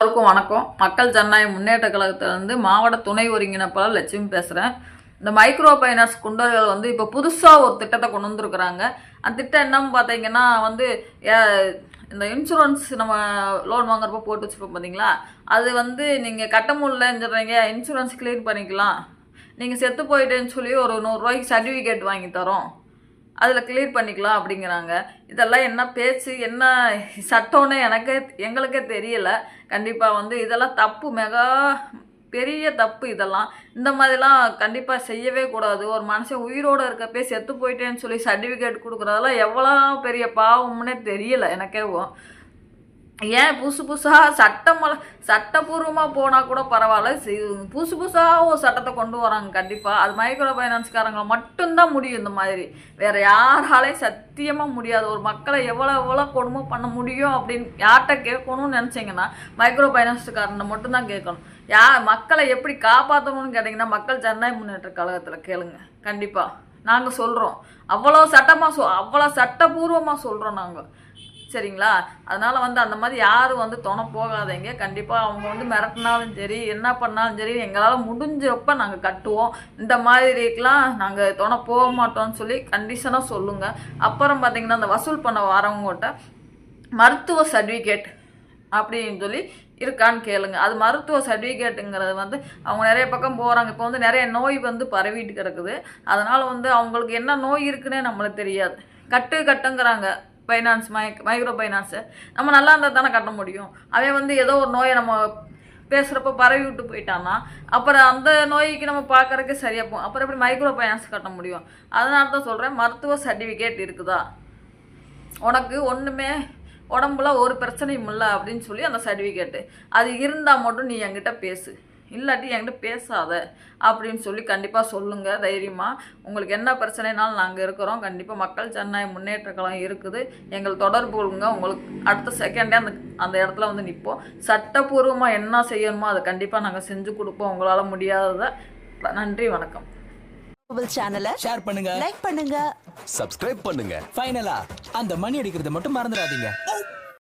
எல்லாருக்கும் வணக்கம். மக்கள் ஜனநாயக முன்னேற்ற கழகத்திலிருந்து மாவட்ட துணை ஒருங்கிணைப்பாளர் லட்சுமி பேசுகிறேன் இந்த மைக்ரோ ஃபைனான்ஸ் குண்டர்கள் வந்து இப்போ புதுசாக ஒரு திட்டத்தை கொண்டு வந்திருக்கிறாங்க. அந்த திட்டம் என்னன்னு பார்த்தீங்கன்னா வந்து ஏ- இந்த இன்சூரன்ஸ் நம்ம லோன் வாங்குறப்ப போட்டு வச்சுருப்போம் பார்த்தீங்களா அது வந்து நீங்கள் கட்ட முடியலன்னு இன்சூரன்ஸ் கிளியர் பண்ணிக்கலாம். நீங்கள் செத்து போயிட்டேன்னு சொல்லி ஒரு நூறுரூவாய்க்கு சர்டிஃபிகேட் வாங்கி தரோம். அதில் கிளியர் பண்ணிக்கலாம் அப்படிங்கிறாங்க. இதெல்லாம் என்ன பேச்சு என்ன சட்டம்னு எனக்கு எங்களுக்கே தெரியலை. கண்டிப்பாக வந்து இதெல்லாம் தப்பு மெகா பெரிய தப்பு இதெல்லாம். இந்த மாதிரிலாம் கண்டிப்பாக செய்யவே கூடாது. ஒரு மனுஷன் உயிரோடு இருக்கப்பே செத்து போயிட்டேன்னு சொல்லி சர்டிஃபிகேட் கொடுக்குறதெல்லாம் எவ்வளோ பெரிய பாவம்னே தெரியல எனக்கேவும் ஏன் புதுசு புதுசாக சட்டம் சட்டப்பூர்வமாக போனால் கூட பரவாயில்ல. புதுசு புதுசாக ஒரு சட்டத்தை கொண்டு வராங்க கண்டிப்பாக அது மைக்ரோ ஃபைனான்ஸ்காரங்களை மட்டும்தான் முடியும் இந்த மாதிரி. வேறு யாராலையும் சத்தியமாக முடியாது. ஒரு மக்களை எவ்வளோ எவ்வளோ கொடுமை பண்ண முடியும் அப்படின்னு யார்கிட்ட கேட்கணும்னு நினச்சிங்கன்னா மைக்ரோ ஃபைனான்ஸ்காரனை மட்டும்தான் கேட்கணும். யார் மக்களை எப்படி காப்பாற்றணும்னு கேட்டிங்கன்னா மக்கள் ஜனநாயக முன்னேற்ற கழகத்தில் கேளுங்க. கண்டிப்பாக நாங்கள் சொல்கிறோம் அவ்வளோ சட்டமாக சொ அவ்வளோ சட்டபூர்வமாக சொல்கிறோம் நாங்கள் சரிங்களா? அதனால் வந்து அந்த மாதிரி யாரும் வந்து துணை போகாதீங்க. கண்டிப்பாக அவங்க வந்து மிரட்டினாலும் சரி என்ன பண்ணாலும் சரி எங்களால் முடிஞ்சப்ப நாங்கள் கட்டுவோம். இந்த மாதிரிக்கெலாம் நாங்கள் துணை போக மாட்டோம்னு சொல்லி கண்டிஷனாக சொல்லுங்கள் அப்புறம் பார்த்தீங்கன்னா அந்த வசூல் பண்ண வரவங்ககிட்ட மருத்துவ சர்டிஃபிகேட் அப்படின்னு சொல்லி இருக்கான்னு கேளுங்க. அது மருத்துவ சர்டிஃபிகேட்டுங்கிறது வந்து அவங்க நிறைய பக்கம் போகிறாங்க இப்போ வந்து நிறைய நோய் வந்து பரவிட்டு கிடக்குது. அதனால் வந்து அவங்களுக்கு என்ன நோய் இருக்குன்னே நம்மளுக்கு தெரியாது. கட்டு கட்டுங்கிறாங்க. ஃபைனான்ஸ் மை மைக்ரோ ஃபைனான்ஸு நம்ம நல்லா இருந்தால் தானே கட்ட முடியும். அவன் வந்து ஏதோ ஒரு நோயை நம்ம பேசுகிறப்ப பரவி விட்டு போயிட்டான்னா அப்புறம் அந்த நோய்க்கு நம்ம பார்க்கறதுக்கு சரியாக போகும் அப்புறம் எப்படி மைக்ரோ ஃபைனான்ஸ் கட்ட முடியும்? அதனால தான் சொல்கிறேன் மருத்துவ சர்டிஃபிகேட் இருக்குதா? உனக்கு ஒன்றுமே உடம்புல ஒரு பிரச்சனையும் இல்லை அப்படின்னு சொல்லி அந்த சர்டிஃபிகேட்டு அது இருந்தால் மட்டும் நீ என்கிட்ட பேசு. இல்லாட்டி என்கிட்ட பேசாத அப்படின்னு சொல்லி கண்டிப்பாக சொல்லுங்கள் தைரியமாக உங்களுக்கு என்ன பிரச்சனைனாலும் நாங்கள் இருக்கிறோம். கண்டிப்பாக மக்கள் ஜனநாயக முன்னேற்ற கழகம் இருக்குது. எங்கள் தொடர்பு கொள்ளுங்க. உங்களுக்கு அடுத்த செகண்டே அந்த அந்த இடத்துல வந்து நிற்போம் சட்டப்பூர்வமாக என்ன செய்யணுமோ அதை கண்டிப்பாக நாங்கள் செஞ்சு கொடுப்போம். உங்களால் முடியாததை. நன்றி வணக்கம். சேனலை ஷேர் பண்ணுங்க. லைக் பண்ணுங்க. சப்ஸ்கிரைப் பண்ணுங்க. ஃபைனலா அந்த மணி அடிக்கிறத மட்டும் மறந்துடாதீங்க.